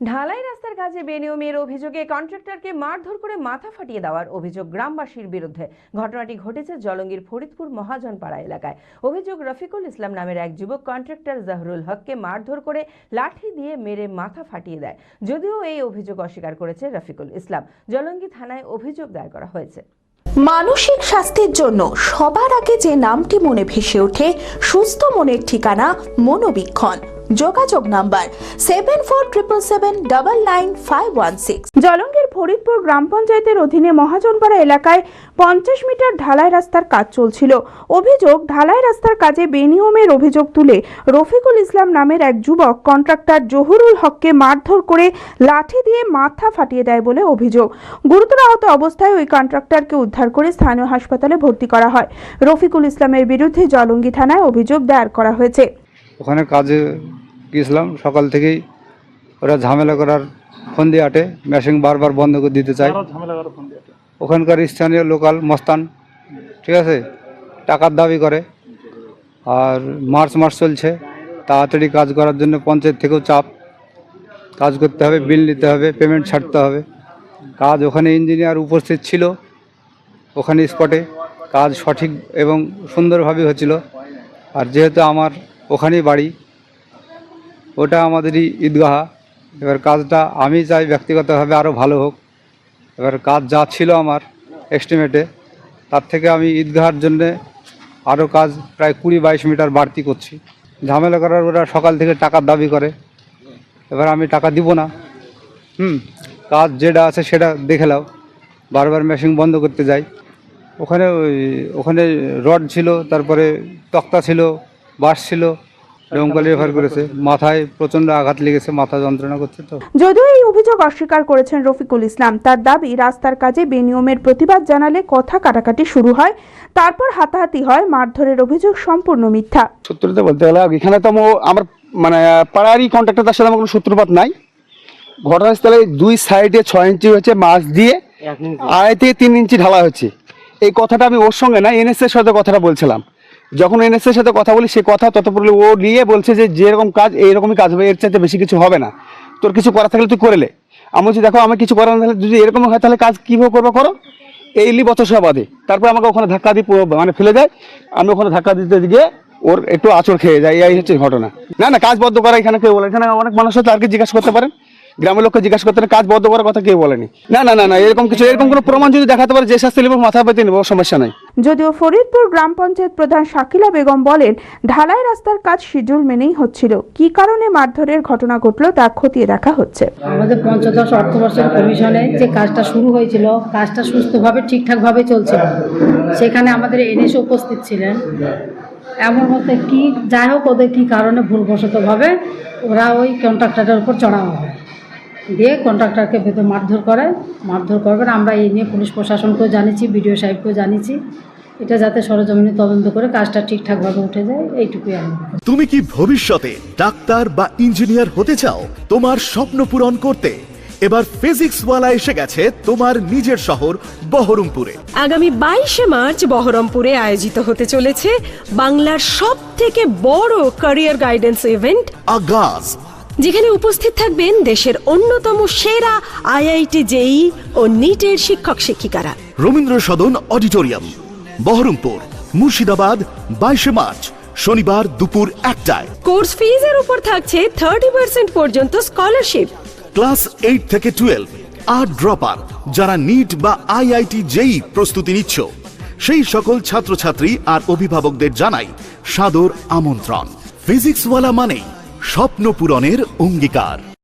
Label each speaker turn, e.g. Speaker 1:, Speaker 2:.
Speaker 1: ঢালাই রাস্তার কাজে বেনিয়মের অভিযোগে কন্ট্রাক্টরকে মারধর করে মাথা ফাটিয়ে দেওয়ার অভিযোগ গ্রামবাসীর বিরুদ্ধে। ঘটনাটি ঘটেছে জলঙ্গির ফরিদপুর মহাজনপাড়া এলাকায়। অভিযোগ রফিকুল ইসলাম নামের এক যুবক কন্ট্রাক্টর জাহরুল হককে মারধর করে লাঠি দিয়ে মেরে মাথা ফাটিয়ে দেয়। যদিও এই অভিযোগ অস্বীকার করেছে রফিকুল ইসলাম। জলঙ্গি থানায় অভিযোগ দায়ের করা হয়েছে।
Speaker 2: মানসিক স্বাস্থ্যের জন্য সবার আগে যে নামটি মনে ভেসে ওঠে, সুস্থ মনের ঠিকানা মনোবীক্ষণ। যোগাযোগ number seven four triple seven double nine five one six
Speaker 3: জলঙ্গের Faridpur গ্রাম পঞ্চায়েতের অধীনে মহাজনপাড়া এলাকায় পঞ্চাশ মিটার ঢালাই রাস্তার কাজ চলছিল। অভিযোগ, ঢালাই রাস্তার কাজে বেনিয়মের অভিযোগ তুলে রফিকুল ইসলাম নামের এক যুবক কন্ট্রাক্টর জহুরুল হককে মারধর করে লাঠি দিয়ে মাথা ফাটিয়ে দেয় বলে অভিযোগ। গুরুতর আহত অবস্থায় ওই কন্ট্রাক্টরকে উদ্ধার করে স্থানীয় হাসপাতালে ভর্তি করা হয়। রফিকুল ইসলামের বিরুদ্ধে জলঙ্গি থানায় অভিযোগ দায়ের করা হয়েছে।
Speaker 4: ওখানে কাজে গিয়েছিলাম। সকাল থেকেই ওরা ঝামেলা করার ফোন দিয়ে আটে মেশিন বারবার বন্ধ করে দিতে চায়। ওখানকার স্থানীয় লোকাল মস্তান ঠিক আছে? টাকার দাবি করে। আর মার্চ মাস চলছে। তাড়াতাড়ি কাজ করার জন্য পঞ্চায়েত থেকেও চাপ। কাজ করতে হবে বিল নিতে হবে পেমেন্ট ছাড়তে হবে। কাজ ওখানে ইঞ্জিনিয়ার উপস্থিত ছিল ওখানে স্পটে কাজ সঠিক এবং সুন্দরভাবে হচ্ছিল। আর যেহেতু আমার ওখানেই বাড়ি। ওটা আমাদেরই ঈদগাহা। এবার কাজটা আমি চাই ব্যক্তিগতভাবে আরও ভালো হোক। এবার কাজ যা ছিল আমার এস্টিমেটে তার থেকে আমি ঈদগাহার জন্যে আরও কাজ প্রায় কুড়ি বাইশ মিটার বাড়তি করছি। ঝামেলা করার ওরা সকাল থেকে টাকার দাবি করে। এবার আমি টাকা দিব না। হুম, কাজ যেটা আছে সেটা দেখে নাও। বারবার মেশিন বন্ধ করতে যাই। ওখানে ওই, ওখানে রড ছিল, তারপরে তক্তা ছিল বাঁশ ছিল ডোমকালি রেফার করেছে। মাথায় প্রচণ্ড আঘাত লেগেছে মাথা যন্ত্রণা করছে তো।
Speaker 3: যদিও এই অভিযোগ অস্বীকার করেছেন রফিকুল ইসলাম তার দাবি রাস্তার কাজে বেনিয়মের প্রতিবাদ জানালে কথা কাটাকাটি শুরু হয় তারপর হাতাহাতি হয় মারধরের অভিযোগ সম্পূর্ণ মিথ্যা।
Speaker 5: বলতে গেলে এখানে তো আমার মানে পাড়ারই কন্ট্রাক্টর তার সাথে আমার কোনো শত্রুপাত নাই। ঘটনাস্থলে দুই সাইডে ছয় ইঞ্চি হচ্ছে মাছ দিয়ে আড়াই থেকে তিন ইঞ্চি ঢালা হচ্ছে এই কথাটা আমি ওর সঙ্গে না এনএস এর সাথে কথাটা বলছিলাম। যখন এনএস এর সাথে কথা বলি, সে কথা ততপূর্বে ও নিয়ে বলছে যে, যেরকম কাজ, এইরকমই কাজ হবে, এর চাইতে বেশি কিছু হবে না। তোর কিছু করা থাকলে তুই করে লে আমি বলছি, দেখো, আমি কিছু করার না থাকলে, যদি এরকম হয়, তাহলে কাজ কীভাবে করব করো? এইলি বছর বাদে। তারপর আমাকে ওখানে ধাক্কা দিয়ে মানে ফেলে দেয়। আমি ওখানে ধাক্কা দিতে গিয়ে ওর একটু আচর খেয়ে যায়। এই হচ্ছে ঘটনা। না না, কাজ বদ্ধ করা এখানে কেউ বলে এখানে অনেক মানুষ হয়তো আর কি জিজ্ঞাসা করতে পারেন। গ্রামের লোককে জিজ্ঞাসা করতে পারেন, কাজ বদ্ধ করার কথা কেউ বলেনি। না না না না এরকম কিছু এরকম কোনো প্রমাণ যদি দেখাতে পারে যে শাস্তি নেব মাথা পেতে নেব সমস্যা নাই।
Speaker 3: যদিও ফরিদপুর গ্রাম পঞ্চায়েত প্রধান শাকিলা বেগম বলেন ঢালাই রাস্তার কাজ শিডিউল মেনেই হচ্ছিল। কি কারণে মারধরের ঘটনা ঘটলো তা খতিয়ে দেখা হচ্ছে।
Speaker 6: আমাদের পঞ্চদশ অর্থবর্ষের কমিশনে যে কাজটা শুরু হয়েছিল কাজটা সুস্থভাবে ঠিকঠাকভাবে চলছিল। সেখানে আমাদের এনএসও উপস্থিত ছিলেন। এমন মতে কি যাই হোক ওদের কী কারণে ভুলবশতভাবে ওরা ওই কন্ট্রাক্টরের উপর চড়াও হয়। দিয়ে কন্ট্রাক্টরকে ভেতর মারধর করে মারধর করবেন আমরা এই নিয়ে পুলিশ প্রশাসনকেও জানিয়েছি বিডিও সাহেবকেও জানিয়েছি। এটা যাতে সরজমিনে তদন্ত করে কাজটা ঠিকঠাকভাবে উঠে যায় এইটুকুই আমরা
Speaker 7: তুমি কি ভবিষ্যতে ডাক্তার বা ইঞ্জিনিয়ার হতে চাও? তোমার স্বপ্ন পূরণ করতে। এবার ফিজিক্সওয়ালা এসে গেছে তোমার নিজের শহর বহরমপুরে।
Speaker 8: আগামী বাইশে মার্চ বহরমপুরে আয়োজিত হতে চলেছে বাংলার সব থেকে বড় ক্যারিয়ার গাইডেন্স ইভেন্ট
Speaker 7: আগাজ
Speaker 8: যেখানে উপস্থিত থাকবেন দেশের অন্যতম সেরা আইআইটি জেই ও নিটের শিক্ষক শিক্ষিকারা।
Speaker 7: রবীন্দ্র সদন অডিটোরিয়াম বহরমপুর মুর্শিদাবাদ বাইশে মার্চ শনিবার দুপুর একটায়।
Speaker 8: কোর্স ফিজের উপর থাকছে থার্টি পার্সেন্ট পর্যন্ত স্কলারশিপ।
Speaker 7: ক্লাস এইট থেকে টুয়েলভ আর ড্রপার যারা নিট বা আইআইটি জেই প্রস্তুতি নিচ্ছ। সেই সকল ছাত্রছাত্রী আর অভিভাবকদের জানাই সাদর আমন্ত্রণ। ফিজিক্সওয়ালা মানেই স্বপ্ন পূরণের অঙ্গীকার।